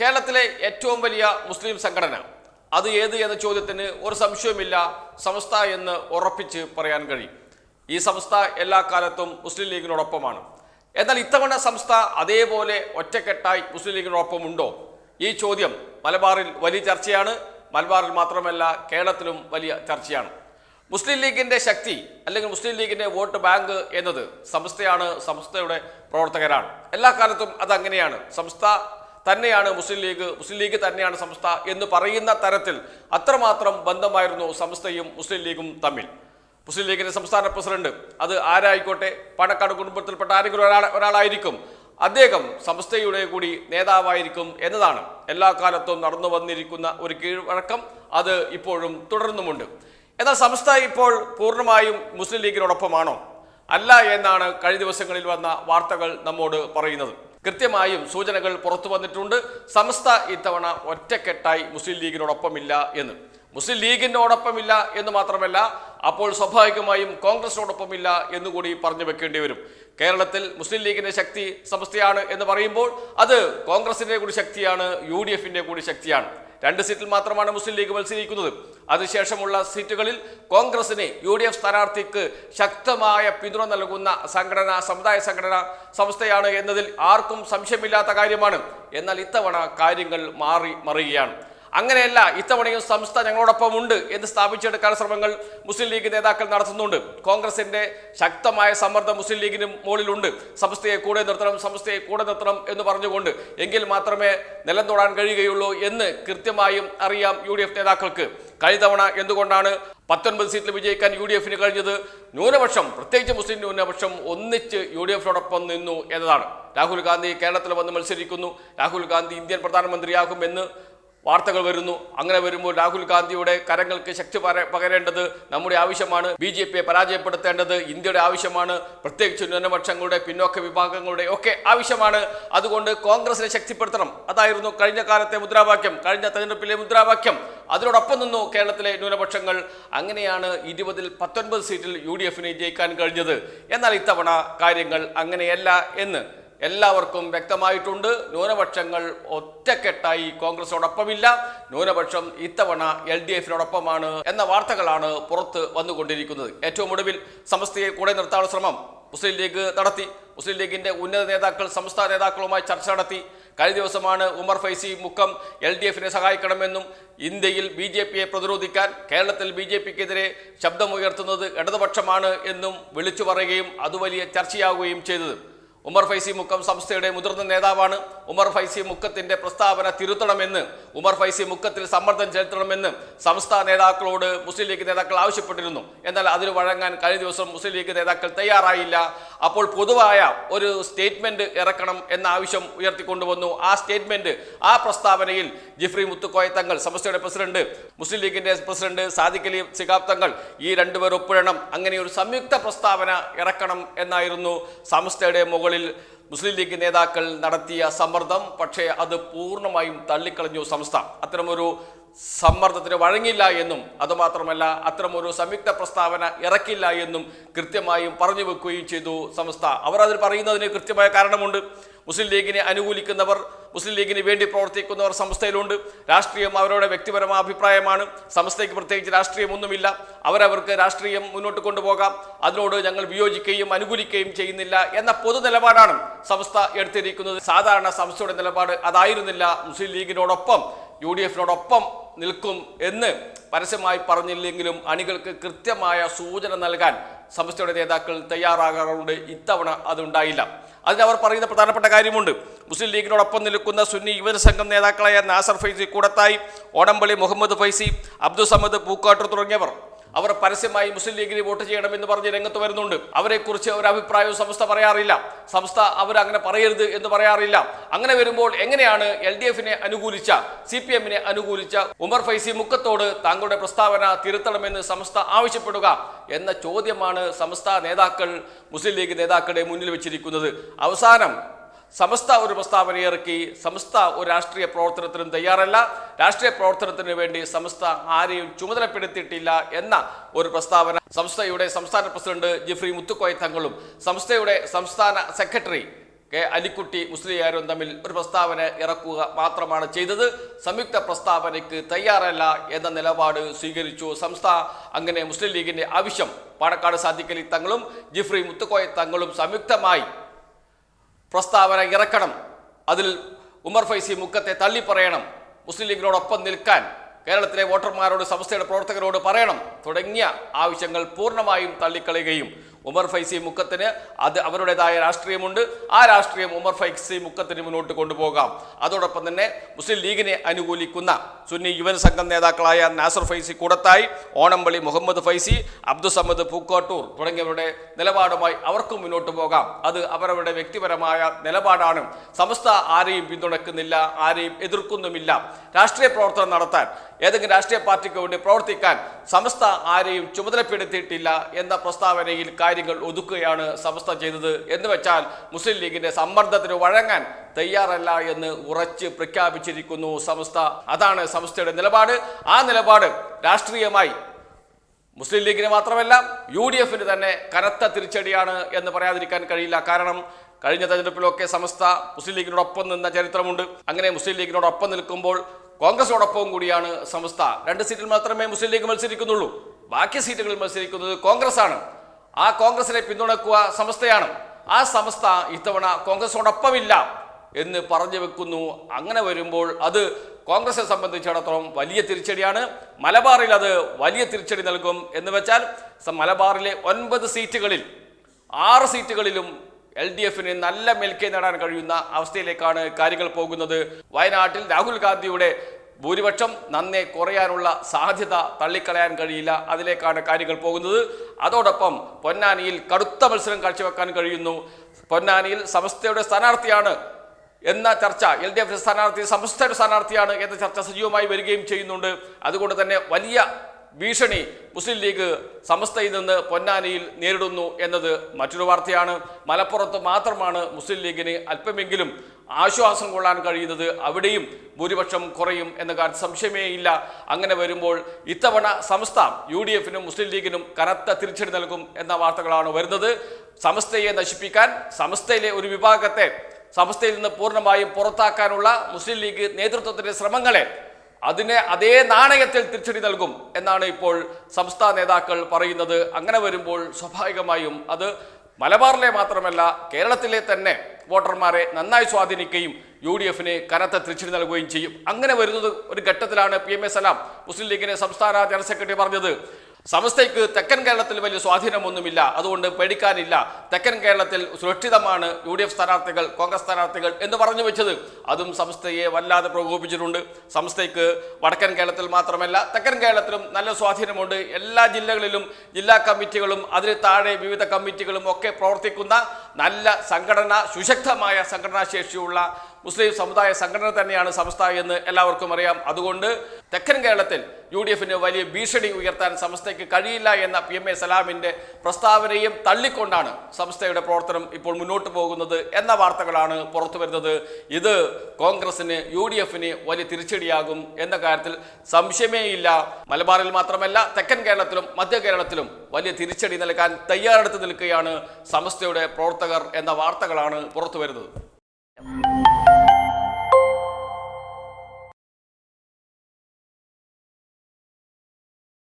കേരളത്തിലെ ഏറ്റവും വലിയ മുസ്ലിം സംഘടന. അത് ഏത് എന്ന ചോദ്യത്തിന് ഒരു സംശയവുമില്ല. സംസ്ഥ എന്ന് ഉറപ്പിച്ച് പറയാൻ കഴിയും. ഈ സംസ്ഥ എല്ലാ കാലത്തും മുസ്ലിം ലീഗിനോടൊപ്പമാണ്. എന്നാൽ ഇത്തവണ സംസ്ഥ അതേപോലെ ഒറ്റക്കെട്ടായി മുസ്ലിം ലീഗിനോടൊപ്പം ഉണ്ടോ ഈ ചോദ്യം മലബാറിൽ വലിയ ചർച്ചയാണ്. മലബാറിൽ മാത്രമല്ല കേരളത്തിലും വലിയ ചർച്ചയാണ്. മുസ്ലിം ലീഗിന്റെ ശക്തി അല്ലെങ്കിൽ മുസ്ലിം ലീഗിന്റെ വോട്ട് ബാങ്ക് എന്നത് സംസ്ഥയാണ് സംസ്ഥയുടെ പ്രവർത്തകരാണ്. എല്ലാ കാലത്തും അതങ്ങനെയാണ്. സംസ്ഥ തന്നെയാണ് മുസ്ലിം ലീഗ് മുസ്ലിം ലീഗ് തന്നെയാണ് സംസ്ഥ എന്ന് പറയുന്ന തരത്തിൽ അത്രമാത്രം ബന്ധമായിരുന്നു സംസ്ഥയും മുസ്ലിം ലീഗും തമ്മിൽ. മുസ്ലിം ലീഗിന്റെ സംസ്ഥാന പ്രസിഡന്റ് അത് ആരായിക്കോട്ടെ? പാണക്കാട് കുടുംബത്തിൽപ്പെട്ട ആരെങ്കിലും ഒരാൾ ഒരാളായിരിക്കും. അദ്ദേഹം സംസ്ഥയുടെ കൂടി നേതാവായിരിക്കും എന്നതാണ്. എല്ലാ കാലത്തും നടന്നു വന്നിരിക്കുന്ന ഒരു കീഴ്വഴക്കം അത് ഇപ്പോഴും തുടർന്നുമുണ്ട്. എന്നാൽ സംസ്ഥ ഇപ്പോൾ പൂർണമായും മുസ്ലിം ലീഗിനോടൊപ്പമാണോ? അല്ല എന്നാണ് കഴിഞ്ഞ ദിവസങ്ങളിൽ വന്ന വാർത്തകൾ നമ്മോട് പറയുന്നത്. കൃത്യമായും സൂചനകൾ പുറത്തു വന്നിട്ടുണ്ട്. സംസ്ഥ ഇത്തവണ ഒറ്റക്കെട്ടായി മുസ്ലിം ലീഗിനോടൊപ്പമില്ല എന്ന്. മുസ്ലിം ലീഗിനോടൊപ്പമില്ല എന്ന് മാത്രമല്ല അപ്പോൾ സ്വാഭാവികമായും കോൺഗ്രസിനോടൊപ്പമില്ല എന്നുകൂടി പറഞ്ഞു വെക്കേണ്ടി വരും. കേരളത്തിൽ മുസ്ലിം ലീഗിന്റെ ശക്തി സമസ്തയാണ് എന്ന് പറയുമ്പോൾ അത് കോൺഗ്രസിന്റെ കൂടി ശക്തിയാണ് യു ഡി എഫിന്റെ കൂടി ശക്തിയാണ്. രണ്ട് സീറ്റിൽ മാത്രമാണ് മുസ്ലിം ലീഗ് മത്സരിക്കുന്നത്. അതിനുശേഷമുള്ള സീറ്റുകളിൽ കോൺഗ്രസിന് യു ഡി എഫ് സ്ഥാനാർത്ഥിക്ക് ശക്തമായ പിന്തുണ നൽകുന്ന സംഘടന സമുദായ സംഘടന സംസ്ഥയാണ് എന്നതിൽ ആർക്കും സംശയമില്ലാത്ത കാര്യമാണ്. എന്നാൽ ഇത്തവണ കാര്യങ്ങൾ മാറി മറിയുകയാണ്. അങ്ങനെയല്ല ഇത്തവണയും സംസ്ഥ ഞങ്ങളോടൊപ്പം ഉണ്ട് എന്ന് സ്ഥാപിച്ചെടുക്കാൻ ശ്രമങ്ങൾ മുസ്ലിം ലീഗ് നേതാക്കൾ നടത്തുന്നുണ്ട്. കോൺഗ്രസിന്റെ ശക്തമായ സമ്മർദ്ദം മുസ്ലിം ലീഗിന് മുകളിലുണ്ട്. സംസ്ഥയെ കൂടെ നിർത്തണം സംസ്ഥയെ കൂടെ നിർത്തണം എന്ന് പറഞ്ഞുകൊണ്ട് എങ്കിൽ മാത്രമേ നിലം തൊടാൻ കഴിയുകയുള്ളൂ എന്ന് കൃത്യമായും അറിയാം യു നേതാക്കൾക്ക്. കഴിഞ്ഞ തവണ എന്തുകൊണ്ടാണ് പത്തൊൻപത് സീറ്റിൽ വിജയിക്കാൻ യു ഡി എഫിന് കഴിഞ്ഞത്? ന്യൂനപക്ഷം പ്രത്യേകിച്ച് മുസ്ലിം ന്യൂനപക്ഷം ഒന്നിച്ച് യു ഡി എഫിനോടൊപ്പം നിന്നു എന്നതാണ്. രാഹുൽ ഗാന്ധി കേരളത്തിൽ വന്ന് മത്സരിക്കുന്നു. രാഹുൽ ഗാന്ധി ഇന്ത്യൻ പ്രധാനമന്ത്രിയാകും എന്ന് വാർത്തകൾ വരുന്നു. അങ്ങനെ വരുമ്പോൾ രാഹുൽ ഗാന്ധിയുടെ കരങ്ങൾക്ക് ശക്തി പകരേണ്ടത് നമ്മുടെ ആവശ്യമാണ്. ബി ജെ പിയെ പരാജയപ്പെടുത്തേണ്ടത് ഇന്ത്യയുടെ ആവശ്യമാണ്. പ്രത്യേകിച്ച് ന്യൂനപക്ഷങ്ങളുടെ പിന്നോക്ക വിഭാഗങ്ങളുടെ ഒക്കെ ആവശ്യമാണ്. അതുകൊണ്ട് കോൺഗ്രസിനെ ശക്തിപ്പെടുത്തണം. അതായിരുന്നു കഴിഞ്ഞ കാലത്തെ മുദ്രാവാക്യം കഴിഞ്ഞ തെരഞ്ഞെടുപ്പിലെ മുദ്രാവാക്യം. അതിനോടൊപ്പം നിന്നു കേരളത്തിലെ ന്യൂനപക്ഷങ്ങൾ. അങ്ങനെയാണ് ഇരുപതിൽ പത്തൊൻപത് സീറ്റിൽ യു ഡി എഫിനെ ജയിക്കാൻ കഴിഞ്ഞത്. എന്നാൽ ഇത്തവണ കാര്യങ്ങൾ അങ്ങനെയല്ല എന്ന് എല്ലാവർക്കും വ്യക്തമായിട്ടുണ്ട്. ന്യൂനപക്ഷങ്ങൾ ഒറ്റക്കെട്ടായി കോൺഗ്രസിനോടൊപ്പമില്ല. ന്യൂനപക്ഷം ഇത്തവണ എൽ ഡി എഫിനോടൊപ്പമാണ് എന്ന വാർത്തകളാണ് പുറത്ത് വന്നുകൊണ്ടിരിക്കുന്നത്. ഏറ്റവും ഒടുവിൽ സമസ്തയെ കൂടെ നിർത്താനുള്ള ശ്രമം മുസ്ലിം ലീഗ് നടത്തി. മുസ്ലിം ലീഗിന്റെ ഉന്നത നേതാക്കൾ സംസ്ഥാന നേതാക്കളുമായി ചർച്ച നടത്തി. കഴിഞ്ഞ ദിവസമാണ് ഉമർ ഫൈസി മുക്കം എൽ ഡി എഫിനെ സഹായിക്കണമെന്നും ഇന്ത്യയിൽ ബി ജെ പിയെ പ്രതിരോധിക്കാൻ കേരളത്തിൽ ബി ജെ പിക്കെതിരെ ശബ്ദമുയർത്തുന്നത് ഇടതുപക്ഷമാണ് എന്നും വിളിച്ചു പറയുകയും അത് വലിയ ചർച്ചയാവുകയും ചെയ്തത്. ഉമർ ഫൈസി മുക്കം സംസ്ഥയുടെ മുതിർന്ന നേതാവാണ്. ഉമർ ഫൈസി മുക്കത്തിന്റെ പ്രസ്താവന തിരുത്തണമെന്ന് ഉമർ ഫൈസി മുക്കത്തിൽ സമ്മർദ്ദം ചെലുത്തണമെന്ന് സംസ്ഥാന നേതാക്കളോട് മുസ്ലിം ലീഗ് നേതാക്കൾ ആവശ്യപ്പെട്ടിരുന്നു. എന്നാൽ അതിന് വഴങ്ങാൻ കഴിഞ്ഞ ദിവസം മുസ്ലിം ലീഗ് നേതാക്കൾ തയ്യാറായില്ല. അപ്പോൾ പൊതുവായ ഒരു സ്റ്റേറ്റ്മെന്റ് ഇറക്കണം എന്ന ആവശ്യം ഉയർത്തിക്കൊണ്ടുവന്നു. ആ സ്റ്റേറ്റ്മെന്റ് ആ പ്രസ്താവനയിൽ ജിഫ്രി മുത്തുക്കോയ തങ്ങൾ സംസ്ഥയുടെ പ്രസിഡന്റ് മുസ്ലിം ലീഗിന്റെ പ്രസിഡന്റ് സാദിഖ് അലി സിഖാബ് തങ്ങൾ ഈ രണ്ടുപേർ ഒപ്പിടണം. അങ്ങനെ ഒരു സംയുക്ത പ്രസ്താവന ഇറക്കണം എന്നായിരുന്നു സംസ്ഥയുടെ മുകളിൽ മുസ്ലിം ലീഗ് നേതാക്കൾ നടത്തിയ സമ്മർദ്ദം പക്ഷേ അത് പൂർണമായും തള്ളിക്കളഞ്ഞു സംസ്ഥ അത്തരമൊരു സമ്മർദ്ദത്തിന് വഴങ്ങില്ല എന്നും അതുമാത്രമല്ല അത്തരമൊരു സംയുക്ത പ്രസ്താവന ഇറക്കില്ല എന്നും കൃത്യമായും പറഞ്ഞു വെക്കുകയും ചെയ്തു സംസ്ഥ അവർ അതിൽ പറയുന്നതിന് കൃത്യമായ കാരണമുണ്ട്. മുസ്ലിം ലീഗിനെ അനുകൂലിക്കുന്നവർ മുസ്ലിം ലീഗിന് വേണ്ടി പ്രവർത്തിക്കുന്നവർ സംസ്ഥയിലുണ്ട് രാഷ്ട്രീയം അവരുടെ വ്യക്തിപരമായ അഭിപ്രായമാണ്. സംസ്ഥയ്ക്ക് പ്രത്യേകിച്ച് രാഷ്ട്രീയമൊന്നുമില്ല. അവരവർക്ക് രാഷ്ട്രീയം മുന്നോട്ട് കൊണ്ടുപോകാം. അതിനോട് ഞങ്ങൾ വിയോജിക്കുകയും അനുകൂലിക്കുകയും ചെയ്യുന്നില്ല എന്ന പൊതു നിലപാടാണ് സംസ്ഥ എടുത്തിരിക്കുന്നത്. സാധാരണ സംസ്ഥയുടെ നിലപാട് അതായിരുന്നില്ല. മുസ്ലിം ലീഗിനോടൊപ്പം യു ഡി എഫിനോടൊപ്പം നിൽക്കും എന്ന് പരസ്യമായി പറഞ്ഞില്ലെങ്കിലും അണികൾക്ക് കൃത്യമായ സൂചന നൽകാൻ സംസ്ഥയുടെ നേതാക്കൾ തയ്യാറാകാറുണ്ട്. ഇത്തവണ അതുണ്ടായില്ല. അതിന് അവർ പറയുന്ന പ്രധാനപ്പെട്ട കാര്യമുണ്ട്. മുസ്ലിം ലീഗിനോടൊപ്പം നിൽക്കുന്ന സുന്നി യുവജന സംഘം നേതാക്കളായ നാസർ ഫൈസി കൂടത്തായി ഓടംപള്ളി മുഹമ്മദ് ഫൈസി അബ്ദുൾ സമദ് പൂക്കാട്ടൂർ തുടങ്ങിയവർ. അവർ പരസ്യമായി മുസ്ലിം ലീഗിന് വോട്ട് ചെയ്യണമെന്ന് പറഞ്ഞ് രംഗത്ത് വരുന്നുണ്ട്. അവരെക്കുറിച്ച് ഒരു അഭിപ്രായവും സംസ്ഥ പറയാറില്ല. സംസ്ഥ അവർ അങ്ങനെ പറയരുത് എന്ന് പറയാറില്ല. അങ്ങനെ വരുമ്പോൾ എങ്ങനെയാണ് എൽ ഡി എഫിനെ അനുകൂലിച്ച സി പി എമ്മിനെ അനുകൂലിച്ച ഉമർ ഫൈസി മുക്കത്തോട് താങ്കളുടെ പ്രസ്താവന തിരുത്തണമെന്ന് സംസ്ഥ ആവശ്യപ്പെടുക എന്ന ചോദ്യമാണ് സംസ്ഥ നേതാക്കൾ മുസ്ലിം ലീഗ് നേതാക്കളുടെ മുന്നിൽ വെച്ചിരിക്കുന്നത്. അവസാനം സമസ്ത ഒരു പ്രസ്താവന ഇറക്കി സമസ്ത ഒരു രാഷ്ട്രീയ പ്രവർത്തനത്തിനും തയ്യാറല്ല. രാഷ്ട്രീയ പ്രവർത്തനത്തിന് വേണ്ടി സമസ്ത ആരെയും ചുമതലപ്പെടുത്തിയിട്ടില്ല എന്ന ഒരു പ്രസ്താവന. സംസ്ഥയുടെ സംസ്ഥാന പ്രസിഡന്റ് ജിഫ്രി മുത്തുക്കോയ തങ്ങളും സംസ്ഥയുടെ സംസ്ഥാന സെക്രട്ടറി കെ അലിക്കുട്ടി മുസ്ലിയാരും തമ്മിൽ ഒരു പ്രസ്താവന ഇറക്കുക മാത്രമാണ് ചെയ്തത്. സംയുക്ത പ്രസ്താവനയ്ക്ക് തയ്യാറല്ല എന്ന നിലപാട് സ്വീകരിച്ചു. സംസ്ഥ അങ്ങനെ മുസ്ലിം ലീഗിന്റെ ആവശ്യം പാണക്കാട് സാദിഖലി തങ്ങളും ജിഫ്രി മുത്തുക്കോയ തങ്ങളും സംയുക്തമായി പ്രസ്താവന ഇറക്കണം. അതിൽ ഉമർ ഫൈസി മുക്കത്തെ തള്ളിപ്പറയണം. മുസ്ലിം ലീഗിനോടൊപ്പം നിൽക്കാൻ കേരളത്തിലെ വോട്ടർമാരോട് സംസ്ഥയുടെ പ്രവർത്തകരോട് പറയണം. തുടങ്ങിയ ആവശ്യങ്ങൾ പൂർണമായും തള്ളിക്കളയുകയും ഉമർ ഫൈസി മുക്കത്തിന് അത് അവരുടേതായ രാഷ്ട്രീയമുണ്ട്. ആ രാഷ്ട്രീയം ഉമർ ഫൈസി മുക്കത്തിന് മുന്നോട്ട് കൊണ്ടുപോകാം. അതോടൊപ്പം തന്നെ മുസ്ലിം ലീഗിനെ അനുകൂലിക്കുന്ന സുന്നി യുവൻ സംഘം നേതാക്കളായ നാസർ ഫൈസി കൂടത്തായി ഓണംപള്ളി മുഹമ്മദ് ഫൈസി അബ്ദുസമ്മദ് പൂക്കോട്ടൂർ തുടങ്ങിയവരുടെ നിലപാടുമായി അവർക്കും മുന്നോട്ട് പോകാം. അത് അവരവരുടെ വ്യക്തിപരമായ നിലപാടാണ്. സമസ്ത ആരെയും പിന്തുണക്കുന്നില്ല ആരെയും എതിർക്കുന്നുമില്ല. രാഷ്ട്രീയ പ്രവർത്തനം നടത്താൻ ഏതെങ്കിലും രാഷ്ട്രീയ പാർട്ടിക്ക് വേണ്ടി പ്രവർത്തിക്കാൻ സമസ്ത ആരെയും ചുമതലപ്പെടുത്തിയിട്ടില്ല എന്ന പ്രസ്താവനയിൽ കാര്യങ്ങൾ ഒതുക്കുകയാണ് സമസ്ത ചെയ്തത്. എന്ന് വെച്ചാൽ മുസ്ലിം ലീഗിന്റെ സമ്മർദ്ദത്തിന് വഴങ്ങാൻ തയ്യാറല്ല എന്ന് ഉറച്ച് പ്രഖ്യാപിച്ചിരിക്കുന്നു സമസ്ത. അതാണ് സമസ്തയുടെ നിലപാട്. ആ നിലപാട് രാഷ്ട്രീയമായി മുസ്ലിം ലീഗിന് മാത്രമല്ല യു ഡി എഫിന് തന്നെ കനത്ത തിരിച്ചടിയാണ് എന്ന് പറയാതിരിക്കാൻ കഴിയില്ല. കാരണം കഴിഞ്ഞ തെരഞ്ഞെടുപ്പിലൊക്കെ സമസ്ത മുസ്ലിം ലീഗിനോടൊപ്പം നിന്ന ചരിത്രമുണ്ട്. അങ്ങനെ മുസ്ലിം ലീഗിനോടൊപ്പം നിൽക്കുമ്പോൾ കോൺഗ്രസോടൊപ്പം കൂടിയാണ് സംസ്ഥ രണ്ട് സീറ്റിൽ മാത്രമേ മുസ്ലിം ലീഗ് മത്സരിക്കുന്നുള്ളൂ. ബാക്കി സീറ്റുകളിൽ മത്സരിക്കുന്നത് കോൺഗ്രസ് ആണ് ആ കോൺഗ്രസിനെ പിന്തുണക്കുക സംസ്ഥയാണ് ആ സംസ്ഥ ഇത്തവണ കോൺഗ്രസോടൊപ്പമില്ല എന്ന് പറഞ്ഞു വെക്കുന്നു. അങ്ങനെ വരുമ്പോൾ അത് കോൺഗ്രസിനെ സംബന്ധിച്ചിടത്തോളം വലിയ തിരിച്ചടിയാണ്. മലബാറിൽ അത് വലിയ തിരിച്ചടി നൽകും എന്ന് വെച്ചാൽ മലബാറിലെ ഒൻപത് സീറ്റുകളിൽ ആറ് സീറ്റുകളിലും എൽ ഡി എഫിന് നല്ല മേൽക്കൈ നേടാൻ കഴിയുന്ന അവസ്ഥയിലേക്കാണ് കാര്യങ്ങൾ പോകുന്നത്. വയനാട്ടിൽ രാഹുൽ ഗാന്ധിയുടെ ഭൂരിപക്ഷം നന്നെ കുറയാനുള്ള സാധ്യത തള്ളിക്കളയാൻ കഴിയില്ല. അതിലേക്കാണ് കാര്യങ്ങൾ പോകുന്നത്. അതോടൊപ്പം പൊന്നാനിയിൽ കടുത്ത മത്സരം കാഴ്ചവെക്കാൻ കഴിയുന്നു. പൊന്നാനിയിൽ സമസ്തയുടെ സ്ഥാനാർത്ഥിയാണ് എന്ന ചർച്ച എൽ ഡി എഫ് സ്ഥാനാർത്ഥി സമസ്തയുടെ സ്ഥാനാർത്ഥിയാണ് എന്ന ചർച്ച സജീവമായി വരികയും ചെയ്യുന്നുണ്ട്. അതുകൊണ്ട് തന്നെ വലിയ ഭീഷണി മുസ്ലിം ലീഗ് സമസ്തയിൽ നിന്ന് പൊന്നാനിയിൽ നേരിടുന്നു എന്നത് മറ്റൊരു വാർത്തയാണ്. മലപ്പുറത്ത് മാത്രമാണ് മുസ്ലിം ലീഗിന് അല്പമെങ്കിലും ആശ്വാസം കൊള്ളാൻ കഴിയുന്നത് അവിടെയും ഭൂരിപക്ഷം കുറയും എന്ന കാര്യം സംശയമേ ഇല്ല. അങ്ങനെ വരുമ്പോൾ ഇത്തവണ സമസ്ത യു ഡി എഫിനും മുസ്ലിം ലീഗിനും കനത്ത തിരിച്ചടി നൽകും എന്ന വാർത്തകളാണ് വരുന്നത്. സമസ്തയെ നശിപ്പിക്കാൻ സമസ്തയിലെ ഒരു വിഭാഗത്തെ സമസ്തയിൽ നിന്ന് പൂർണമായും പുറത്താക്കാനുള്ള മുസ്ലിം ലീഗ് നേതൃത്വത്തിന്റെ ശ്രമങ്ങളെ അതിനെ അതേ നാണയത്തിൽ തിരിച്ചടി നൽകും എന്നാണ് ഇപ്പോൾ സംസ്ഥാന നേതാക്കൾ പറയുന്നത്. അങ്ങനെ വരുമ്പോൾ സ്വാഭാവികമായും അത് മലബാറിലെ മാത്രമല്ല കേരളത്തിലെ തന്നെ വോട്ടർമാരെ നന്നായി സ്വാധീനിക്കുകയും യു ഡി എഫിന് കനത്ത തിരിച്ചടി നൽകുകയും ചെയ്യും. അങ്ങനെ വരുന്നത് ഒരു ഘട്ടത്തിലാണ് P M A Salam Muslim ലീഗിന് സംസ്ഥാന ജനറൽ സെക്രട്ടറി പറഞ്ഞത്. സമസ്തയ്ക്ക് തെക്കൻ കേരളത്തിൽ വലിയ സ്വാധീനമൊന്നുമില്ല. അതുകൊണ്ട് പേടിക്കാനില്ല. തെക്കൻ കേരളത്തിൽ സുരക്ഷിതമാണ് യു ഡി എഫ് സ്ഥാനാർത്ഥികൾ കോൺഗ്രസ് സ്ഥാനാർത്ഥികൾ എന്ന് പറഞ്ഞു വെച്ചത്. അതും സംസ്ഥയെ വല്ലാതെ പ്രകോപിച്ചിട്ടുണ്ട് സംസ്ഥയ്ക്ക് വടക്കൻ കേരളത്തിൽ മാത്രമല്ല തെക്കൻ കേരളത്തിലും നല്ല സ്വാധീനമുണ്ട്. എല്ലാ ജില്ലകളിലും ജില്ലാ കമ്മിറ്റികളും അതിന് താഴെ വിവിധ കമ്മിറ്റികളും ഒക്കെ പ്രവർത്തിക്കുന്ന നല്ല സംഘടന സുശക്തമായ സംഘടനാ ശേഷിയുള്ള മുസ്ലിം സമുദായ സംഘടന തന്നെയാണ് സംസ്ഥ എന്ന് എല്ലാവർക്കും അറിയാം. അതുകൊണ്ട് തെക്കൻ കേരളത്തിൽ യു ഡി എഫിന് വലിയ ഭീഷണി ഉയർത്താൻ സംസ്ഥയ്ക്ക് കഴിയില്ല എന്ന പി എം എ സലാമിന്റെ പ്രസ്താവനയും തള്ളിക്കൊണ്ടാണ് സംസ്ഥയുടെ പ്രവർത്തനം ഇപ്പോൾ മുന്നോട്ട് പോകുന്നത് എന്ന വാർത്തകളാണ് പുറത്തു വരുന്നത്. ഇത് കോൺഗ്രസിന് യു ഡി എഫിന് വലിയ തിരിച്ചടിയാകും എന്ന കാര്യത്തിൽ സംശയമേയില്ല. മലബാറിൽ മാത്രമല്ല തെക്കൻ കേരളത്തിലും മധ്യ കേരളത്തിലും വലിയ തിരിച്ചടി നൽകാൻ തയ്യാറെടുത്ത് നിൽക്കുകയാണ് സമസ്തയുടെ പ്രവർത്തകർ എന്ന വാർത്തകളാണ് പുറത്തു വരുന്നത്